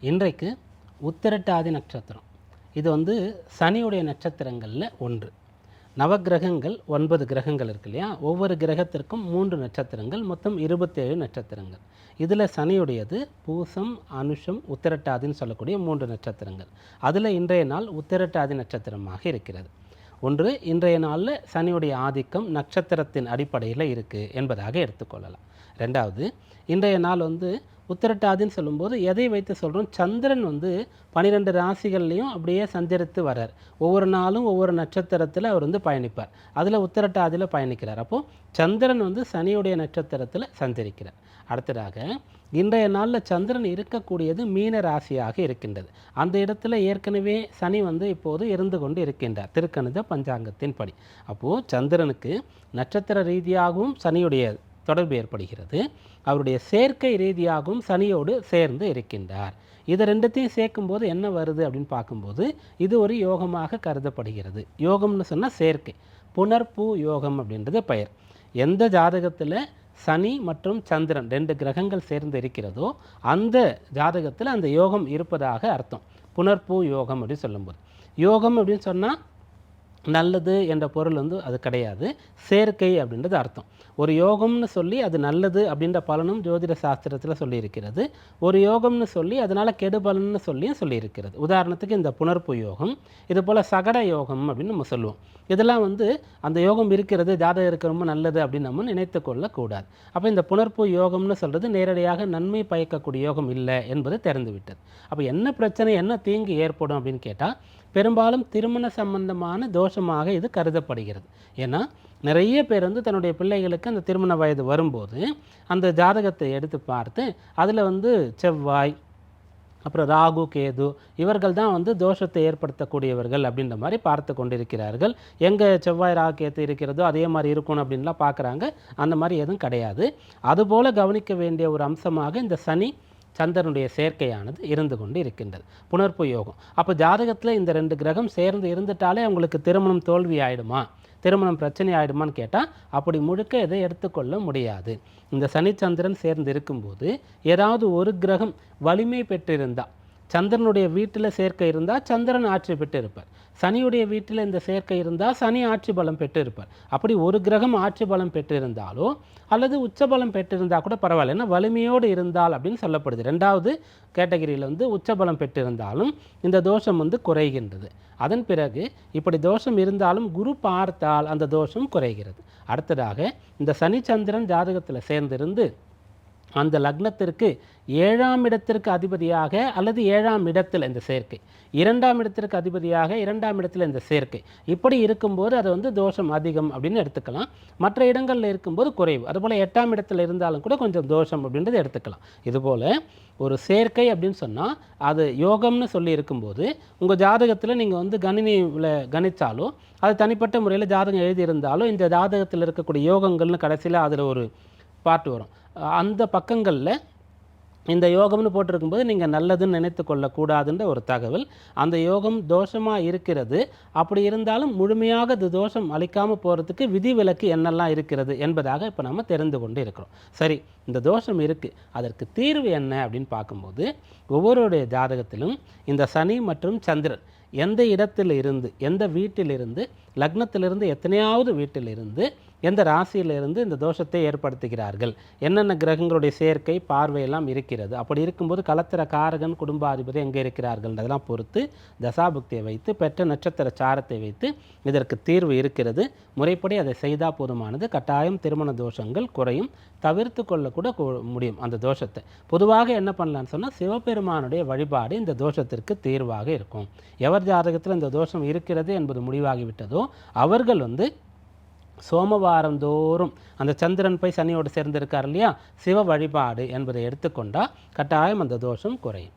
இன்றைக்கு உத்திரட்டாதி நட்சத்திரம். இது வந்து சனியுடைய நட்சத்திரங்களில் ஒன்று. நவக்கிரகங்கள் ஒன்பது கிரகங்கள் இருக்கு இல்லையா? ஒவ்வொரு கிரகத்திற்கும் மூன்று நட்சத்திரங்கள் மொத்தம் இருபத்தேழு நட்சத்திரங்கள். இதில் சனியுடையது பூசம் அனுஷம் உத்திரட்டாதின்னு சொல்லக்கூடிய மூன்று நட்சத்திரங்கள். அதில் இன்றைய நாள் உத்திரட்டாதி நட்சத்திரமாக இருக்கிறது. ஒன்று இன்றைய நாளில் சனியுடைய ஆதிக்கம் நட்சத்திரத்தின் அடிப்படையில் இருக்குது என்பதாக எடுத்துக்கொள்ளலாம். ரெண்டாவது இன்றைய நாள் வந்து உத்திரட்டாதின்னு சொல்லும்போது எதை வைத்து சொல்கிறோம் சந்திரன் வந்து பன்னிரெண்டு ராசிகள்லேயும் அப்படியே சஞ்சரித்து வரார் ஒவ்வொரு நாளும் ஒவ்வொரு நட்சத்திரத்தில் அவர் வந்து பயணிப்பார். அதில் உத்திரட்டாதியில் பயணிக்கிறார். அப்போது சந்திரன் வந்து சனியுடைய நட்சத்திரத்தில் சஞ்சரிக்கிறார். அடுத்ததாக இன்றைய நாளில் சந்திரன் இருக்கக்கூடியது மீன ராசியாக இருக்கின்றது. அந்த இடத்துல ஏற்கனவே சனி வந்து இப்போது இருந்து கொண்டு இருக்கின்றார். திருக்கணித பஞ்சாங்கத்தின் படி. அப்போது சந்திரனுக்கு நட்சத்திர ரீதியாகவும் சனியுடைய தொடர்பு ஏற்படுகிறது. அவருடைய சேர்க்கை ரீதியாகவும் சனியோடு சேர்ந்து இருக்கின்றார். இதை ரெண்டுத்தையும் சேர்க்கும்போது என்ன வருது அப்படின்னு பார்க்கும்போது இது ஒரு யோகமாக கருதப்படுகிறது. யோகம்னு சொன்னால் சேர்க்கை. புனர்பூ யோகம் அப்படின்றது பெயர். எந்த ஜாதகத்தில் சனி மற்றும் சந்திரன் ரெண்டு கிரகங்கள் சேர்ந்து இருக்கிறதோ அந்த ஜாதகத்தில் அந்த யோகம் இருப்பதாக அர்த்தம். புனர்பூ யோகம் அப்படின்னு சொல்லும்போது. யோகம் அப்படின்னு சொன்னால் நல்லது என்ற பொருள் வந்து அது கிடையாது. சேர்க்கை அப்படின்றது அர்த்தம். ஒரு யோகம்னு சொல்லி அது நல்லது அப்படின்ற பலனும் ஜோதிட சாஸ்திரத்தில் சொல்லியிருக்கிறது. ஒரு யோகம்னு சொல்லி அதனால் கெடு பலன்னு சொல்லியும் சொல்லியிருக்கிறது. உதாரணத்துக்கு இந்த புனர்ப்பு யோகம் இது போல் சகட யோகம் அப்படின்னு நம்ம சொல்லுவோம். இதெல்லாம் வந்து அந்த யோகம் இருக்கிறது ஜாதகம் இருக்க ரொம்ப நல்லது அப்படின்னு நம்ம நினைத்து கொள்ளக்கூடாது. அப்போ இந்த புணர்ப்பு யோகம்னு சொல்கிறது நேரடியாக நன்மை பயக்கக்கூடிய யோகம் இல்லை என்பது தெரிந்துவிட்டது. அப்போ என்ன பிரச்சனை என்ன தீங்கு ஏற்படும் அப்படின்னு கேட்டால் பெரும்பாலும் திருமண சம்பந்தமான தோஷமாக இது கருதப்படுகிறது. ஏன்னா நிறைய பேர் வந்து தன்னுடைய பிள்ளைகளுக்கு அந்த திருமண வயது வரும்போது அந்த ஜாதகத்தை எடுத்து பார்த்து அதில் வந்து செவ்வாய் அப்புறம் ராகு கேது இவர்கள் தான் வந்து தோஷத்தை ஏற்படுத்தக்கூடியவர்கள் அப்படின்ற மாதிரி பார்த்து கொண்டிருக்கிறார்கள். எங்கே செவ்வாய் ராகு கேத்து இருக்கிறதோ அதே மாதிரி இருக்கணும் அப்படின்லாம் பார்க்குறாங்க. அந்த மாதிரி எதுவும் கிடையாது. அதுபோல் கவனிக்க வேண்டிய ஒரு அம்சமாக இந்த சனி சந்திரனுடைய சேர்க்கையானது இருந்து கொண்டு இருக்கின்றது புனர்ப்பு யோகம். அப்போ ஜாதகத்தில் இந்த ரெண்டு கிரகம் சேர்ந்து இருந்துட்டாலே அவங்களுக்கு திருமணம் தோல்வி ஆயிடுமா? திருமணம் பிரச்சனை ஆயிடுமான்னு கேட்டால் அப்படி முழுக்க இதை எடுத்துக்கொள்ள முடியாது. இந்த சனிச்சந்திரன் சேர்ந்து இருக்கும்போது ஏதாவது ஒரு கிரகம் வலிமை பெற்றிருந்தால் சந்திரனுடைய வீட்டில் சேர்க்கை இருந்தால் சந்திரன் ஆட்சி பெற்று இருப்பார் சனியுடைய வீட்டில் இந்த சேர்க்கை இருந்தால் சனி ஆட்சி பலம் பெற்று இருப்பார் அப்படி ஒரு கிரகம் ஆட்சி பலம் பெற்றிருந்தாலோ அல்லது உச்சபலம் பெற்றிருந்தால் கூட பரவாயில்ல. ஏன்னா வலிமையோடு இருந்தால் அப்படின்னு சொல்லப்படுது. ரெண்டாவது கேட்டகரியில் வந்து உச்சபலம் பெற்றிருந்தாலும் இந்த தோஷம் வந்து குறைகின்றது. அதன் பிறகு இப்படி தோஷம் இருந்தாலும் குரு பார்த்தால் அந்த தோஷம் குறைகிறது. அடுத்ததாக இந்த சனி சந்திரன் ஜாதகத்தில் சேர்ந்திருந்து அந்த லக்னத்திற்கு ஏழாம் இடத்திற்கு அதிபதியாக அல்லது ஏழாம் இடத்தில் இந்த சேர்க்கை. இரண்டாம் இடத்திற்கு அதிபதியாக இரண்டாம் இடத்தில் இந்த சேர்க்கை. இப்படி இருக்கும்போது அது வந்து தோஷம் அதிகம் அப்படின்னு எடுத்துக்கலாம். மற்ற இடங்களில் இருக்கும்போது குறைவு. அதுபோல் எட்டாம் இடத்தில் இருந்தாலும் கூட கொஞ்சம் தோஷம் அப்படின்றது எடுத்துக்கலாம். இதுபோல் ஒரு சேர்க்கை அப்படின்னு சொன்னால் அது யோகம்னு சொல்லி இருக்கும்போது உங்கள் ஜாதகத்தில் நீங்கள் வந்து கணினியில் கணித்தாலோ அது தனிப்பட்ட முறையில் ஜாதகம் எழுதியிருந்தாலும் இந்த ஜாதகத்தில் இருக்கக்கூடிய யோகங்கள்னு கடைசியில் அதில் ஒரு பாட்டு வரும். அந்த பக்கங்களில் இந்த யோகம்னு போட்டிருக்கும்போது நீங்கள் நல்லதுன்னு நினைத்து கொள்ளக்கூடாதுன்ற ஒரு தகவல். அந்த யோகம் தோஷமாக இருக்கிறது. அப்படி இருந்தாலும் முழுமையாக அது தோஷம் அளிக்காமல் போகிறதுக்கு விதிவிலக்கு என்னெல்லாம் இருக்கிறது என்பதாக இப்போ நம்ம தெரிந்து கொண்டு இருக்கிறோம். சரி இந்த தோஷம் இருக்குது அதற்கு தீர்வு என்ன அப்படின்னு பார்க்கும்போது ஒவ்வொருடைய ஜாதகத்திலும் இந்த சனி மற்றும் சந்திரன் எந்த இடத்தில் இருந்து எந்த வீட்டிலிருந்து லக்னத்திலிருந்து எத்தனையாவது வீட்டிலிருந்து எந்த ராசியிலிருந்து இந்த தோஷத்தை ஏற்படுத்துகிறார்கள்? என்னென்ன கிரகங்களுடைய சேர்க்கை பார்வையெல்லாம் இருக்கிறது? அப்படி இருக்கும்போது கலத்திர காரகன் குடும்பாதிபதி எங்கே இருக்கிறார்கள்? அதெல்லாம் பொறுத்து தசாபுக்தியை வைத்து பெற்ற நட்சத்திர சாரத்தை வைத்து இதற்கு தீர்வு இருக்கிறது. முறைப்படி அதை செய்தால் போதுமானது. கட்டாயம் திருமண தோஷங்கள் குறையும். தவிர்த்து கொள்ளக்கூட முடியும் அந்த தோஷத்தை. பொதுவாக என்ன பண்ணலான்னு சொன்னால் சிவபெருமானுடைய வழிபாடு இந்த தோஷத்திற்கு தீர்வாக இருக்கும். எவர் ஜாதகத்தில் இந்த தோஷம் இருக்கிறது என்பது முடிவாகிவிட்டதோ அவர்கள் வந்து சோமவாரம் தோறும் அந்த சந்திரன் போய் சனியோடு சேர்ந்திருக்கார் இல்லையா சிவ வழிபாடு என்பதை எடுத்துக்கொண்டால் கட்டாயம் அந்த தோஷம் குறையும்.